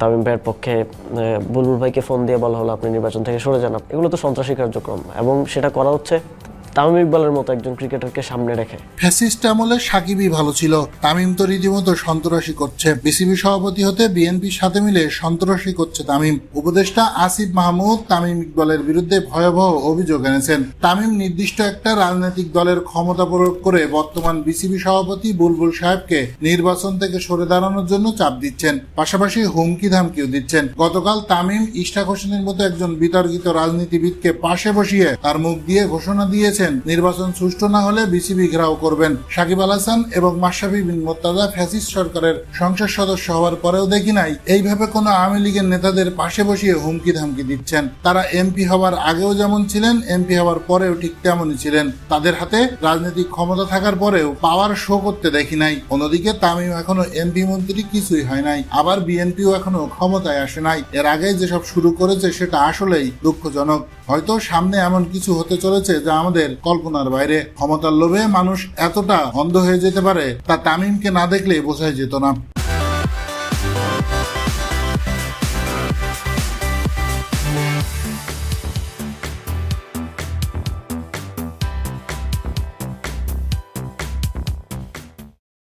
তামিম ভাইয়ের পক্ষে বুলবুল ভাইকে ফোন দিয়ে বলা হলো, আপনি নির্বাচন থেকে সরে যান। এগুলো তো সন্ত্রাসী কার্যক্রম। এবং সেটা করা হচ্ছে তামিম ইকবালের মতো একজন ক্রিকেটারকে সামনে রেখে। ফ্যাসিস্ট আমলে সাকিবই ভালো ছিল। তামিম তো রীতিমতো সন্ত্রাসী করছে। বিসিবি সভাপতি হতে বিএনপির সাথে মিলে সন্ত্রাসী করছে তামিম। উপদেষ্টা আসিফ মাহমুদ তামিম ইকবালের বিরুদ্ধে ভয়াবহ অভিযোগ এনেছেন। তামিম নির্দিষ্ট একটা রাজনৈতিক দলের ক্ষমতা প্রয়োগ করে বর্তমান বিসিবি সভাপতি বুলবুল সাহেবকে নির্বাচন থেকে সরে দাঁড়ানোর জন্য চাপ দিচ্ছেন। পাশাপাশি হুমকি ধামকিও দিচ্ছেন। গতকাল তামিম ইশরাক হোসেনের মতো একজন বিতর্কিত রাজনীতিবিদকে পাশে বসিয়ে তার মুখ দিয়ে ঘোষণা দিয়েছেন নির্বাচন সুষ্ঠু না হলে বিসিবি ঘেরাও করবেন। সাকিব আল হাসান এবং মাশরাফি বিন মোর্তাজা ফ্যাসিস্ট সরকারের সংসদ সদস্য হওয়ার পরেও দেখি নাই, এইভাবে কোনো আওয়ামী লীগের নেতাদের পাশে বসিয়ে হুমকি ধামকি দিচ্ছেন। তারা এমপি হওয়ার আগেও যেমন ছিলেন, এমপি হওয়ার পরেও ঠিক তেমনই ছিলেন। তাদের হাতে রাজনৈতিক ক্ষমতা থাকার পরেও পাওয়ার শো করতে দেখি নাই। অন্যদিকে তামিম এখনও এমপি মন্ত্রী কিছুই হয় নাই, আবার বিএনপিও এখনও ক্ষমতায় আসে নাই। এর আগে যেসব শুরু করেছে সেটা আসলেই দুঃখজনক। হয়তো সামনে এমন কিছু হতে চলেছে যা আমাদের কল্পনার বাইরে ক্ষমতার লোভে মানুষ এতটা অন্ধ হয়ে যেতে পারে তা তামিমকে না দেখলে বোঝাই যেত না।